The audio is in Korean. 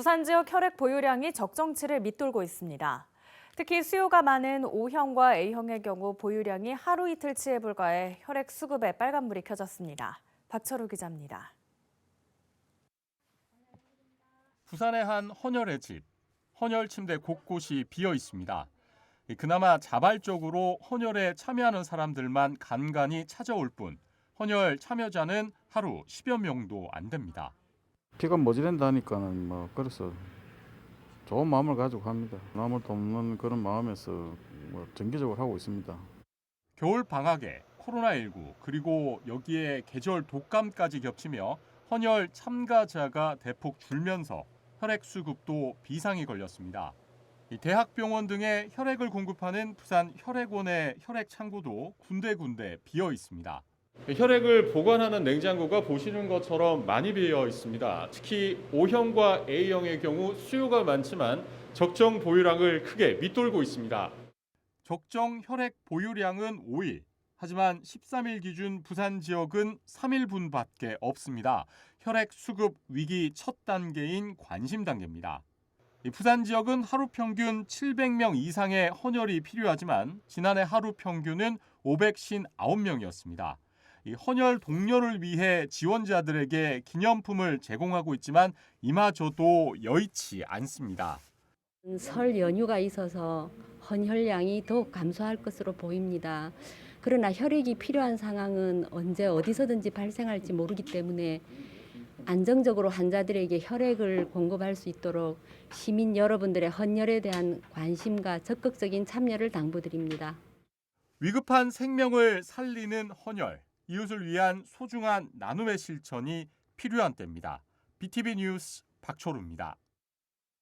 부산 지역 혈액 보유량이 적정치를 밑돌고 있습니다. 특히 수요가 많은 O형과 A형의 경우 보유량이 하루 이틀치에 불과해 혈액 수급에 빨간불이 켜졌습니다. 박철우 기자입니다. 부산의 한 헌혈의 집, 헌혈 침대 곳곳이 비어 있습니다. 그나마 자발적으로 헌혈에 참여하는 사람들만 간간히 찾아올 뿐 헌혈 참여자는 하루 10여 명도 안 됩니다. 피가 모자란다니까는 뭐 그래서 좋은 마음을 가지고 합니다. 남을 돕는 그런 마음에서 뭐 정기적으로 하고 있습니다. 겨울 방학에 코로나19 그리고 여기에 계절 독감까지 겹치며 헌혈 참가자가 대폭 줄면서 혈액 수급도 비상이 걸렸습니다. 이 대학병원 등의 혈액을 공급하는 부산 혈액원의 혈액 창고도 군데군데 비어 있습니다. 혈액을 보관하는 냉장고가 보시는 것처럼 많이 비어 있습니다. 특히 O형과 A형의 경우 수요가 많지만 적정 보유량을 크게 밑돌고 있습니다. 적정 혈액 보유량은 5일. 하지만 13일 기준 부산 지역은 3일분밖에 없습니다. 혈액 수급 위기 첫 단계인 관심 단계입니다. 이 부산 지역은 하루 평균 700명 이상의 헌혈이 필요하지만 지난해 하루 평균은 559명이었습니다. 이 헌혈 동료를 위해 지원자들에게 기념품을 제공하고 있지만 이마저도 여의치 않습니다. 설 연휴가 있어서 헌혈량이 더욱 감소할 것으로 보입니다. 그러나 혈액이 필요한 상황은 언제 어디서든지 발생할지 모르기 때문에 안정적으로 환자들에게 혈액을 공급할 수 있도록 시민 여러분들의 헌혈에 대한 관심과 적극적인 참여를 당부드립니다. 위급한 생명을 살리는 헌혈, 이웃을 위한 소중한 나눔의 실천이 필요한 때입니다. BTV 뉴스 박초루입니다.